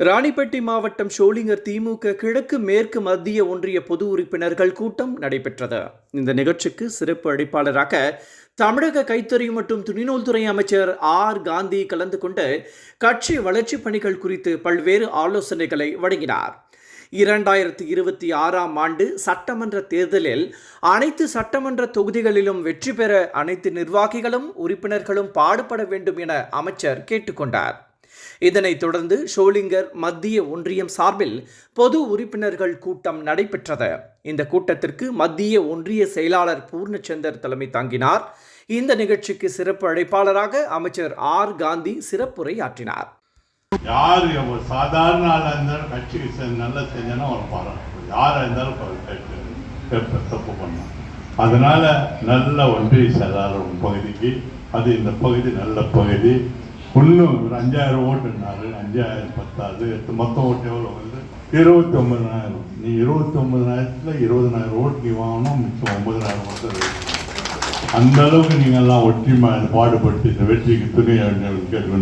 ராணிப்பேட்டை மாவட்டம் ஷோலிங்கர் திமுக கிழக்கு மேற்கு மத்திய ஒன்றிய பொது உறுப்பினர்கள் கூட்டம் நடைபெற்றது. இந்த நிகழ்ச்சிக்கு சிறப்பு அழைப்பாளராக தமிழக கைத்தறி மற்றும் துணிநூல்துறை அமைச்சர் ஆர். காந்தி கலந்து கொண்டு கட்சி வளர்ச்சிப் பணிகள் குறித்து பல்வேறு ஆலோசனைகளை வழங்கினார். இரண்டாயிரத்தி இருபத்தி ஆறாம் ஆண்டு சட்டமன்ற தேர்தலில் அனைத்து சட்டமன்ற தொகுதிகளிலும் வெற்றி பெற அனைத்து நிர்வாகிகளும் உறுப்பினர்களும் பாடுபட வேண்டும் என அமைச்சர் கேட்டுக்கொண்டார் இதனைத் தொடர்ந்து ஷோலிங்கர் மத்திய ஒன்றியம் சார்பில் பொது உறுப்பினர்கள் கூட்டம் நடைபெற்றது. இந்த கூட்டத்திற்கு மத்திய ஒன்றிய செயலாளர் பூர்ணச்சந்தர் தலைமை தாங்கினார். இந்த நிகழ்ச்சிக்கு சிறப்பு அழைப்பாளராக அமைச்சர் ஆர். காந்தி சிறப்புரை ஆற்றினார் யார் ஒரு சாதாரண ஆளாக இருந்தாலும் கட்சிக்கு செ- நல்லா செஞ்சனா ஒரு பாராட்டு யாராக இருந்தாலும் தப்பு தப்பு அதனால நல்ல ஒன்றிய செயலாளர் பகுதிக்கு அது இந்த பகுதி நல்ல பகுதி. இன்னும் ஒரு அஞ்சாயிரம் ஓட்டுனாரு அஞ்சாயிரம் பத்தாது மொத்தம் ஓட்டு எவ்வளோ வந்து இருபத்தி ஒன்பதாயிரம் நீ இருபத்தி ஒன்பதாயிரத்துல இருபதனாயிரம் ஓட்டு நீ வாங்கணும் மிச்சம் ஒன்பதாயிரம் ஓட்டு அந்த அளவுக்கு நீங்கள்லாம் எல்லாம் பாடுபட்டு இந்த வெற்றிக்கு துணை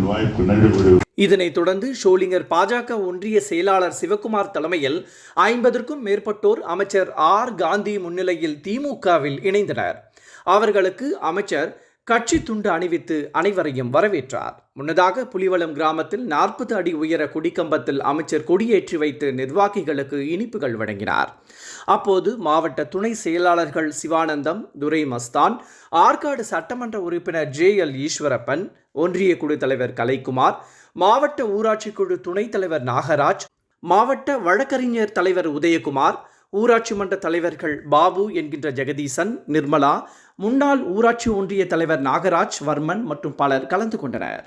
வாய்ப்பு நன்றி இதனைத் தொடர்ந்து ஷோலிங்கர் பாஜக ஒன்றிய செயலாளர் சிவக்குமார் தலைமையில் ஐம்பதற்கும் மேற்பட்டோர் அமைச்சர் ஆர் காந்தி முன்னிலையில் திமுகவில் இணைந்தனர். அவர்களுக்கு அமைச்சர் கட்சி துண்டு அணிவித்து அனைவரையும் வரவேற்றார். முன்னதாக புலிவளம் கிராமத்தில் நாற்பது அடி உயர கொடிக்கம்பத்தில் அமைச்சர் கொடியேற்றி வைத்து நிர்வாகிகளுக்கு இனிப்புகள் வழங்கினார். அப்போது மாவட்ட துணை செயலாளர்கள் சிவானந்தம் துரை மஸ்தான் ஆற்காடு சட்டமன்ற உறுப்பினர் ஜே எல் ஈஸ்வரப்பன் ஒன்றிய குழு தலைவர் கலைக்குமார் மாவட்ட ஊராட்சி குழு துணைத் தலைவர் நாகராஜ் மாவட்ட வழக்கறிஞர் தலைவர் உதயகுமார் ஊராட்சி மன்ற தலைவர்கள் பாபு என்கின்ற ஜெகதீசன் நிர்மலா முன்னாள் ஊராட்சி ஒன்றிய தலைவர் நாகராஜ் வர்மன் மற்றும் பலர் கலந்து கொண்டனர்.